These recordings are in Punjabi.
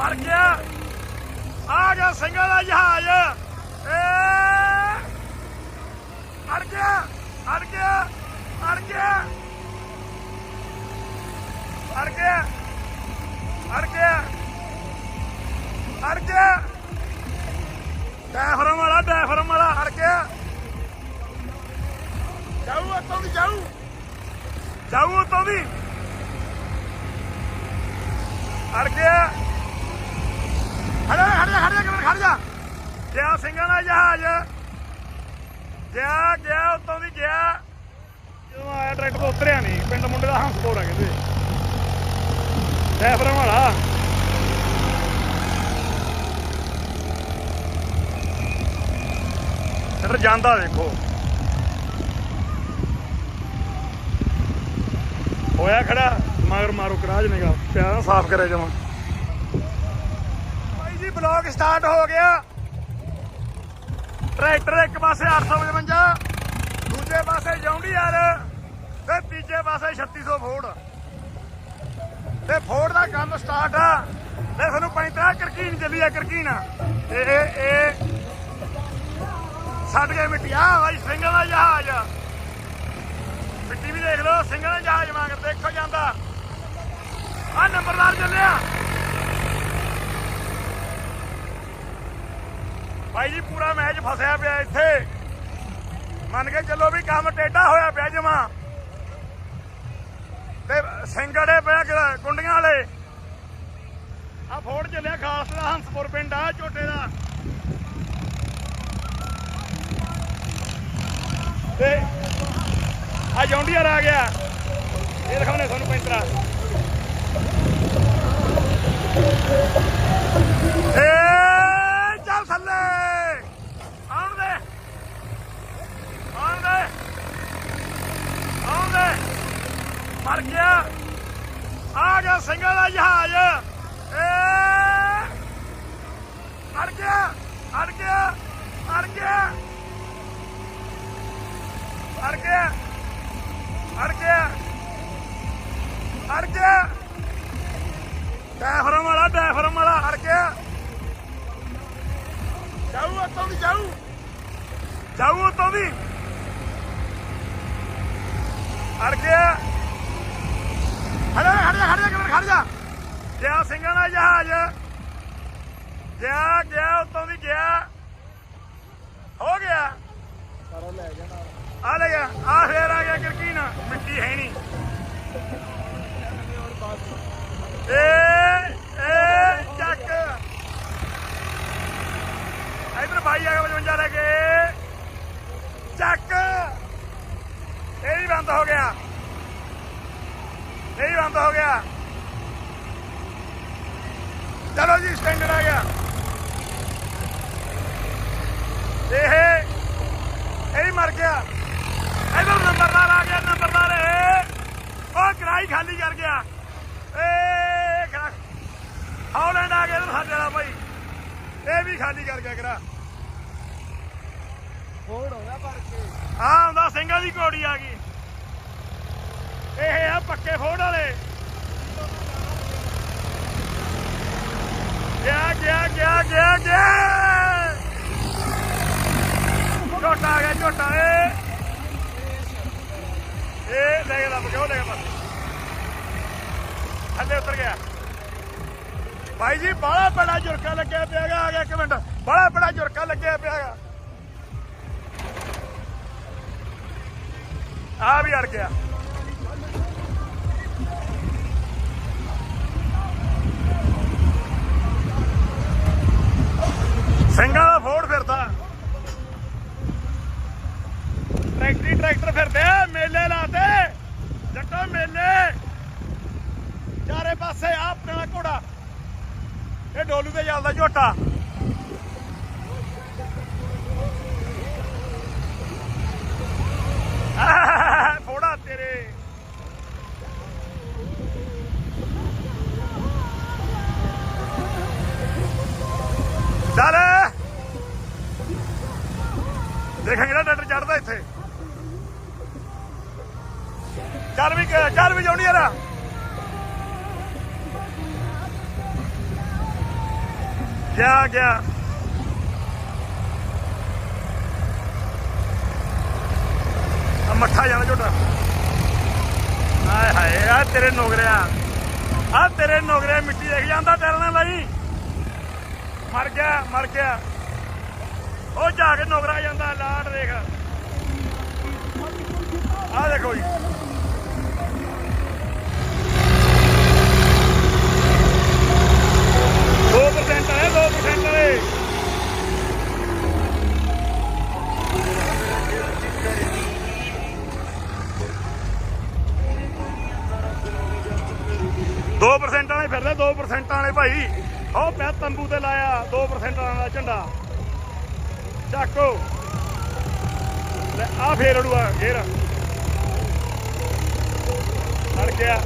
ਮਰ ਗਿਆ। ਆ ਗਿਆ ਸਿੰਘਾਂ ਦਾ ਜਹਾਜ਼। ਏ! ਅੜ ਗਿਆ ਅੜ ਗਿਆ ਅੜ ਗਿਆ। ਅੜ ਗਿਆ ਅੜ ਗਿਆ ਅੜ ਗਿਆ। ਡੈਫਰਮ ਵਾਲਾ ਡੈਫਰਮ ਵਾਲਾ, ਅੜ ਗਿਆ। ਜਾਊ ਉੱਤੋਂ ਦੀ, ਜਾਊ। ਜਾਊ ਉੱਤੋਂ ਦੀ। ਅੜ ਗਿਆ। ਖੜਾ ਖੜ ਜਾ ਖੜ ਜਾ, ਕਿਵੇਂ ਖੜ ਜਾ? ਗਿਆ ਸਿੰਘਾਂ ਦਾ ਜਹਾਜ਼। ਗਿਆ ਗਿਆ, ਉੱਤੋਂ ਦੀ ਗਿਆ। ਜਦੋਂ ਆਇਆ ਟਰੈਕਟਰ ਤੋਂ ਉਤਰਿਆ ਨਹੀਂ, ਪਿੰਡ ਮੁੰਡੇ ਦਾ ਹੰਸਪੋਰ ਆ ਕਹਿੰਦੇ। ਡੈਫਰਮ ਵਾਲਾ ਟਰੈਕਟਰ ਜਾਂਦਾ ਦੇਖੋ। ਹੋਇਆ ਖੜਾ, ਮਗਰ ਮਾਰੋ, ਕਰਾਜ ਨੇਗਾ ਪਿਆਰਾ ਸਾਫ਼ ਕਰਿਆ ਜਮਾ। ਬਲੌਗ ਸਟਾਰਟ ਹੋ ਗਿਆ। ਟਰੈਕਟਰ ਇੱਕ ਪਾਸੇ 855 ਦੂਜੇ ਪਾਸੇ ਜੌਂਡੀਆਰ ਤੇ ਤੀਜੇ ਪਾਸੇ 3600 ਫੋੜ ਤੇ ਫੋੜ ਦਾ ਕੰਮ ਸਟਾਰਟ ਆ। ਤੇ ਸਾਨੂੰ ਪੈਂਤਰਾ ਕਰਕੀਨ ਚੱਲੀ ਆ, ਕਰਕੀਨ। ਇਹ ਇਹ ਇਹ ਛੱਡ ਗਏ ਮਿੱਟੀ ਆ ਭਾਈ ਸਿੰਘਾਂ ਦਾ ਜਹਾਜ਼। ਮਿੱਟੀ ਵੀ ਦੇਖ ਲਓ ਸਿੰਘਾਂ ਦਾ ਜਹਾਜ਼ ਵਾਂਗ ਦੇਖੋ ਜਾਂਦਾ। ਆ ਨੰਬਰਦਾਰ ਚੱਲਿਆ। ਭਾਈ ਜੀ, ਪੂਰਾ ਮੈਚ ਫਸਿਆ ਪਿਆ ਇੱਥੇ। ਮੰਨ ਕੇ ਚੱਲੋ ਵੀ ਕੰਮ ਟੇਢਾ ਹੋਇਆ ਪਿਆ ਜਮਾ। ਤੇ ਸਿੰਘੜੇ ਪਿਆ ਕਿ- ਵਾਲੇ। ਆ ਫੋੜ ਚੱਲਿਆ ਖਾਸ ਦਾ, ਹੰਸਪੁਰ ਪਿੰਡ ਆ, ਝੋਟੇ ਦਾ। ਤੇ ਆ ਜੌਂਡੀਆਰ ਆ ਗਿਆ। ਇਹ ਦਿਖਾਉਣੇ ਤੁਹਾਨੂੰ ਪੈਂਤਰਾ ਏ ਚੱਲ ਥੱਲੇ ਆਉਣ ਦੇ ਆਉਣ ਦੇ ਆਉਣ ਦੇ ਮਰ ਗਿਆ। ਆ ਗਿਆ ਸਿੰਘਾਂ ਦਾ ਜਹਾਜ਼। ਏ! ਅੜ ਗਿਆ ਅੜ ਗਿਆ ਅੜ ਗਿਆ। ਅੜ ਗਿਆ ਅੜ ਗਿਆ ਅੜ ਗਿਆ। ਡੈਫਰਮ ਵਾਲਾ ਡੈਫਰਮ ਵਾਲਾ, ਅੜ ਗਿਆ। ਜਾਊ ਉੱਤੋਂ ਦੀ, ਜਾਊ। ਜਾਊ ਉੱਤੋਂ ਦੀ। ਅੜ ਗਿਆ। ਖੜ ਜਾ ਖੜ ਜਾ ਖੜ ਜਾ ਕਿਵੇਂ ਖੜ ਜਾ। ਗਿਆ ਸਿੰਘਾਂ ਦਾ ਜਹਾਜ਼। ਗਿਆ ਗਿਆ, ਉੱਤੋਂ ਦੀ ਗਿਆ। ਹੋ ਗਿਆ। ਸਾਰਾ ਲੈ ਗਿਆ ਨਾਲ ਆ ਲੈ ਗਿਆ ਆ ਫੇਰ ਆ ਗਿਆ ਕਿਰਕੀਨ। ਮਿੱਟੀ ਹੈ ਨਹੀਂ। ਏ ਏ ਚੱਕ ਇਧਰ ਭਾਈ ਆ ਗਿਆ 55 ਲੈ ਕੇ ਚੱਕ ਇਹ ਵੀ ਬੰਦ ਹੋ ਗਿਆ ਇਹ ਵੀ ਬੰਦ ਹੋ ਗਿਆ ਚਲੋ ਜੀ ਸਟੈਂਡਰ ਆ ਗਿਆ ਇਹ ਮਰ ਗਿਆ। ਇਧਰ ਨੰਬਰਦਾਰ ਆ ਗਿਆ ਨੰਬਰਦਾਰ ਉਹ ਕਰਾਈ ਖਾਲੀ ਕਰ ਗਿਆ। ਏ ਕਰਾ ਹੌਲੈਂਡ ਆ ਗਿਆ ਇੱਧਰ ਸਾਡੇ ਵਾਲਾ ਭਾਈ ਇਹ ਵੀ ਖਾਲੀ ਕਰ ਗਿਆ ਕਰਾ ਫੋੜ ਹੋ ਗਿਆ ਭਰ ਕੇ ਆ ਆਉਂਦਾ ਸਿੰਘਾਂ ਦੀ ਘੋੜੀ ਆ ਗਈ। ਇਹ ਆ ਪੱਕੇ ਫੋੜ ਵਾਲੇ। ਗਿਆ ਗਿਆ ਗਿਆ ਗਿਆ ਗਿਆ। ਆ ਗਿਆ ਝੋਟਾ, ਏ। ਇਹ ਲੈ ਗਿਆ ਲੱਭ ਗਿਆ ਉਹ ਲੈ ਗਿਆ ਬਸ ਥੱਲੇ ਉਤਰ ਗਿਆ। ਭਾਈ ਜੀ ਬੜਾ ਬੜਾ ਝੁਰਕਾ ਲੱਗਿਆ ਪਿਆਗਾ ਆ ਗਿਆ ਇੱਕ ਮਿੰਟ। ਬੜਾ ਬੜਾ ਝੁਰਕਾ ਲੱਗਿਆ ਪਿਆਗਾ ਆ ਵੀ ਅੜ ਗਿਆ। ਪਾਸੇ ਆ ਆਪਣੇ ਵਾਲਾ ਘੋੜਾ। ਇਹ ਡੋਲੂ ਤੇ ਚੱਲਦਾ ਝੋਟਾ। ਆਹ, ਫੋੜਾ ਤੇਰੇ। ਚੱਲ। ਦੇਖਾਂਗੇ ਨਾ ਡਾਕਟਰ ਚੜਦਾ ਇੱਥੇ। ਚੱਲ ਵੀ ਚੱਲ ਵੀ ਜਾਉਣੀ ਯਾਰ। ਗਿਆ ਗਿਆ ਆ ਮੱਠਾ ਜਾਣਾ ਝੋਟਾ। ਹਾਏ ਹਾਏ ਆ ਤੇਰੇ ਨੋਗਰਿਆ ਆ ਤੇਰੇ ਨੋਗਰੇ ਮਿੱਟੀ ਦੇਖ ਜਾਂਦਾ ਤੇਰੇ ਨਾਲ ਲਈ ਮਰ ਗਿਆ ਮਰ ਗਿਆ। ਉਹ ਜਾ ਕੇ ਨੋਗਰਾ ਜਾਂਦਾ, ਲਾਟ ਦੇਖ। ਆ ਦੇਖੋ ਜੀ। 2% ਵਾਲਾ ਦਾ ਝੰਡਾ। ਚੱਕੋ। ਲੈ ਆ ਫੇਰ ਅੜੂਆ ਫੇਰ। ਅੜ ਗਿਆ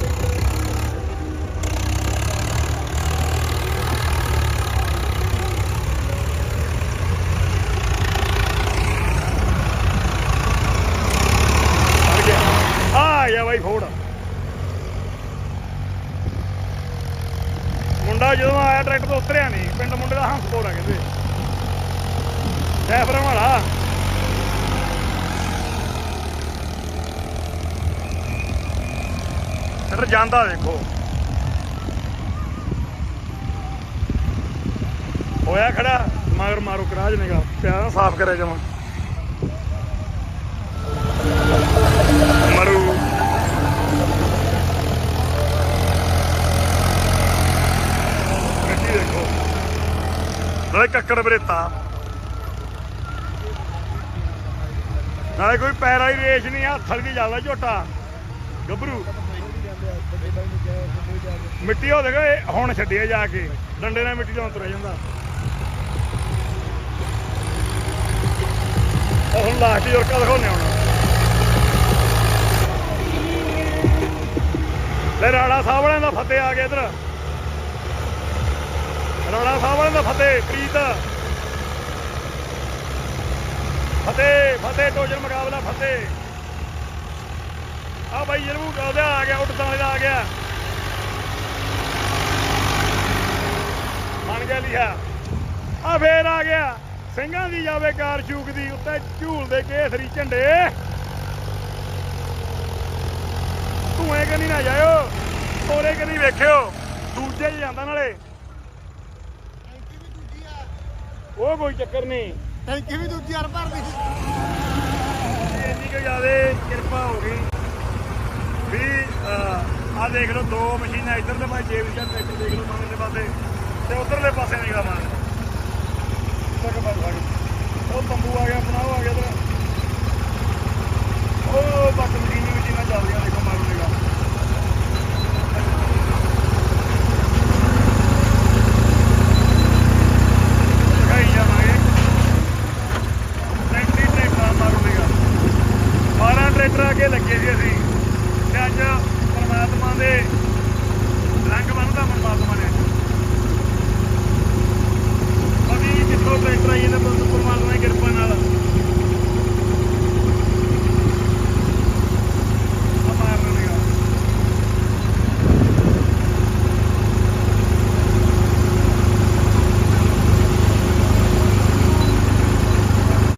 ਅੜ ਗਿਆ ਆ ਗਿਆ ਬਾਈ ਫੋੜ ਮੁੰਡਾ ਜਦੋਂ ਆਇਆ ਟਰੈਕਟਰ ਤੋਂ ਉਤਰਿਆ ਨਹੀਂ ਪਿੰਡ ਮੁੰਡੇ ਕਹਿੰਦੇ ਸੈਫਰਾਂ ਵਾਲਾ ਟਰੈਕਟਰ ਜਾਂਦਾ ਦੇਖੋ। ਹੋਇਆ ਖੜਾ, ਮਗਰ ਮਾਰੋ, ਕਰਾਜ ਨੇਗਾ ਪਿਆ ਸਾਫ਼ ਕਰਿਆ ਜਾਵਾਂ ਮਰੂ ਗੱਡੀ ਦੇਖੋ ਨਾਲੇ ਬਰੇਤਾ। ਨਾਲੇ ਕੋਈ ਪੈਰ ਵਾਲੀ ਰੇਸ ਨਹੀਂ, ਹੱਥ ਵਾਲੀ ਦੀ ਝੋਟਾ। ਗੱਭਰੂ। ਮਿੱਟੀ ਹੋ ਦੇਖੋ ਹੁਣ ਛੱਡਿਆ ਜਾ ਕੇ। ਡੰਡੇ ਨਾਲ ਮਿੱਟੀ ਤੋਂ ਤੁਰਿਆ ਜਾਂਦਾ। ਹੁਣ ਲਾਸਟ ਯੋਰਕਾ ਦਿਖਾਉਣੇ ਹੁਣ। ਲੈ ਰਾਣਾ ਸਾਹਿਬ ਵਾਲਿਆਂ ਦਾ ਫਤਿਹ ਆ ਗਿਆ ਇਧਰ। ਰਾਣਾ ਸਾਹਿਬ ਵਾਲਿਆਂ ਦਾ ਫਤਿਹ ਪ੍ਰੀਤ ਫਤਿਹ ਫਤਿਹ ਟੋਜਨ ਮੁਕਾਬਲਾ ਫਤਿਹ। ਆ ਬਾਈ ਜਰਮੂ ਉਹਦਾ ਆ ਗਿਆ ਉੱਡਦਾ ਵਾਲਾ ਆ ਗਿਆ। ਬਣ ਗਿਆ ਲਿਆ। ਆ ਫੇਰ ਆ ਗਿਆ। ਸਿੰਘਾਂ ਦੀ ਜਾਵੇ ਕਾਰ ਚੂਕ ਦੀ, ਉੱਤੇ ਝੂਲਦੇ ਕੇਸਰੀ ਝੰਡੇ। ਧੂਏ ਕਨੀ ਨਾ ਜਾਇਓ ਕੋਰੇ ਕਨੀ ਵੇਖਿਓ, ਦੂਜੇ 'ਚ ਜਾਂਦਾ ਨਾਲੇ। ਉਹ ਕੋਈ ਚੱਕਰ ਨਹੀਂ। ਟੈਂਕੀ ਵੀ ਦੂਜੀ ਵਾਰ ਭਰਦੀ। ਇੰਨੀ ਕੁ ਜ਼ਿਆਦੇ ਕਿਰਪਾ ਹੋ ਗਈ। ਵੀ ਆ ਦੇਖ ਲਓ ਦੋ ਮਸ਼ੀਨਾਂ ਇੱਧਰ ਦੇ ਪਾਸੇ ਜੇਬ ਜਾਂ ਟਰੈਕਟਰ ਦੇਖ ਲਓ ਦੇ ਪਾਸੇ। ਤੇ ਉਧਰਲੇ ਪਾਸੇ ਨਿਕਲਾ ਮਾਰ ਤੱਕ ਬੰਦ ਗਈ ਉਹ ਤੰਬੂ ਆ ਗਿਆ ਬਣਾਓ ਆ ਗਿਆ ਇਧਰ। ਉਹ ਬੱਕ ਮਸ਼ੀਨੀ ਮਸ਼ੀਨਾਂ ਚੱਲਦੀਆਂ ਦੇਖੋ